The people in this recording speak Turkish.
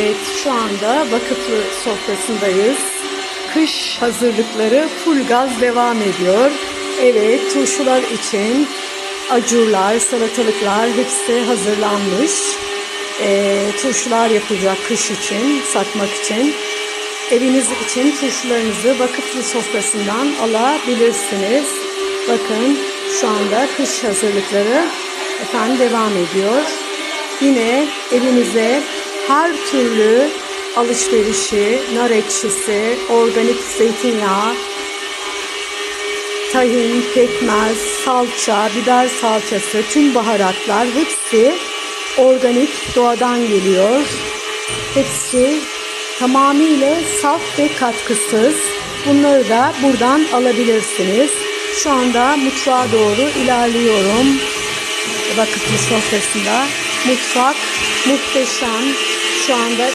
Evet, şu anda vakıflı sofrasındayız. Kış hazırlıkları full gaz devam ediyor. Evet, turşular için acurlar, salatalıklar hepsi hazırlanmış. Ee, turşular yapılacak kış için, satmak için. Eviniz için turşularınızı vakıflı sofrasından alabilirsiniz. Bakın şu anda kış hazırlıkları efendim devam ediyor. Yine evinize her türlü alışverişi, nar ekşisi, organik zeytinyağı, tahin, pekmez, salça, biber salçası, tüm baharatlar hepsi organik doğadan geliyor. Hepsi tamamıyla saf ve katkısız. Bunları da buradan alabilirsiniz. Şu anda mutfağa doğru ilerliyorum. Vakıflı sofrasında. Mutfak muhteşem. Şu anda